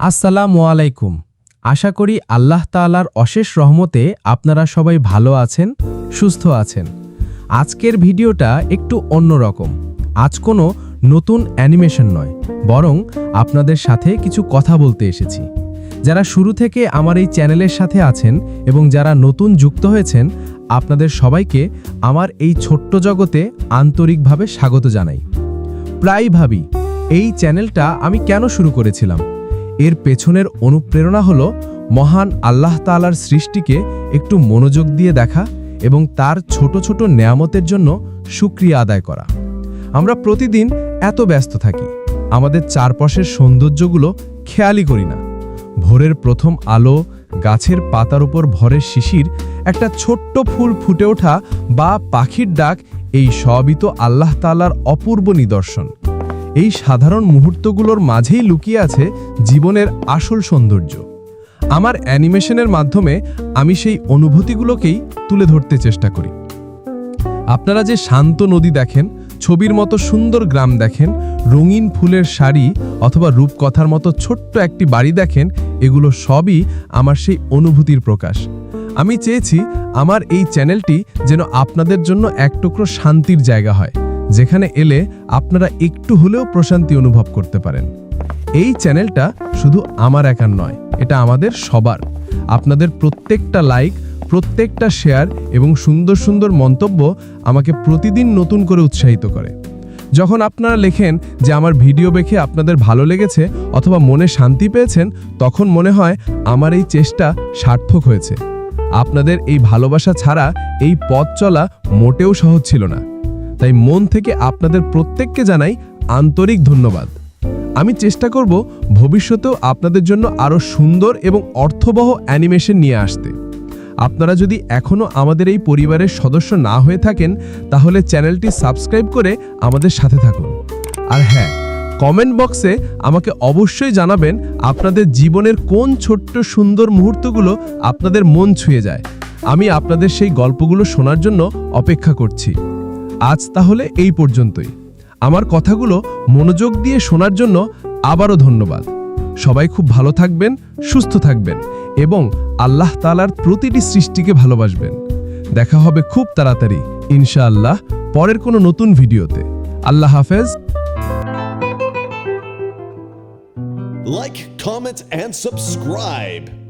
আসসালামু আলাইকুম। আশা করি আল্লাহ তাআলার অশেষ রহমতে আপনারা সবাই ভালো আছেন, সুস্থ আছেন। আজকের ভিডিওটা একটু অন্যরকম আজ কোনো নতুন অ্যানিমেশন নয়, বরং আপনাদের সাথে কিছু কথা বলতে এসেছি। যারা শুরু থেকে আমার এই চ্যানেলের সাথে আছেন এবং যারা নতুন যুক্ত হয়েছেন, আপনাদের সবাইকে আমার এই ছোট্ট জগতে আন্তরিকভাবে স্বাগত জানাই। প্রায় ভাবি, এই চ্যানেলটা আমি কেন শুরু করেছিলাম? এর পেছনের অনুপ্রেরণা হল মহান আল্লাহ তাআলার সৃষ্টিকে একটু মনোযোগ দিয়ে দেখা এবং তার ছোট ছোট নেয়ামতের জন্য সুক্রিয়া আদায় করা। আমরা প্রতিদিন এত ব্যস্ত থাকি, আমাদের চারপাশের সৌন্দর্যগুলো খেয়ালই করি না। ভোরের প্রথম আলো, গাছের পাতার উপর ভরের শিশির, একটা ছোট্ট ফুল ফুটে ওঠা বা পাখির ডাক, এই সবই তো আল্লাহ তাআলার অপূর্ব নিদর্শন। এই সাধারণ মুহূর্তগুলোর মাঝেই লুকিয়ে আছে জীবনের আসল সৌন্দর্য। আমার অ্যানিমেশনের মাধ্যমে আমি সেই অনুভূতিগুলোকেই তুলে ধরতে চেষ্টা করি। আপনারা যে শান্ত নদী দেখেন, ছবির মতো সুন্দর গ্রাম দেখেন, রঙিন ফুলের শাড়ি অথবা রূপকথার মতো ছোট্ট একটি বাড়ি দেখেন, এগুলো সবই আমার সেই অনুভূতির প্রকাশ। আমি চেয়েছি আমার এই চ্যানেলটি যেন আপনাদের জন্য এক টুকরো শান্তির জায়গা হয়। যেখানে এলে আপনারা একটু হলেও প্রশান্তি অনুভব করতে পারেন। এই চ্যানেলটা শুধু আমার একার নয়, এটা আমাদের সবার। আপনাদের প্রত্যেকটা লাইক, প্রত্যেকটা শেয়ার এবং সুন্দর সুন্দর মন্তব্য আমাকে প্রতিদিন নতুন করে উৎসাহিত করে। যখন আপনারা লেখেন যে আমার ভিডিও দেখে আপনাদের ভালো লেগেছে অথবা মনে শান্তি পেয়েছেন, তখন মনে হয় আমার এই চেষ্টা সার্থক হয়েছে। আপনাদের এই ভালোবাসা ছাড়া এই পথ চলা মোটেও সহজ ছিল না। তাই মন থেকে আপনাদের প্রত্যেককে জানাই আন্তরিক ধন্যবাদ। আমি চেষ্টা করব ভবিষ্যতেও আপনাদের জন্য আরও সুন্দর এবং অর্থবহ অ্যানিমেশন নিয়ে আসতে। আপনারা যদি এখনও আমাদের এই পরিবারের সদস্য না হয়ে থাকেন, তাহলে চ্যানেলটি সাবস্ক্রাইব করে আমাদের সাথে থাকুন। আর হ্যাঁ কমেন্ট বক্সে আমাকে অবশ্যই জানাবেন আপনাদের জীবনের কোন ছোট্ট সুন্দর মুহূর্তগুলো আপনাদের মন ছুঁয়ে যায়। আমি আপনাদের সেই গল্পগুলো শোনার জন্য অপেক্ষা করছি। আজ তাহলে এই পর্যন্তই। আমার কথাগুলো মনোযোগ দিয়ে শোনার জন্য আবারও ধন্যবাদ। সবাই খুব ভালো থাকবেন সুস্থ থাকবেন এবং আল্লাহ তালার প্রতিটি সৃষ্টিকে ভালোবাসবেন। দেখা হবে খুব তাড়াতাড়ি ইনশাআল্লাহ পরের কোনো নতুন ভিডিওতে। আল্লাহ হাফেজ। Like, comment, and.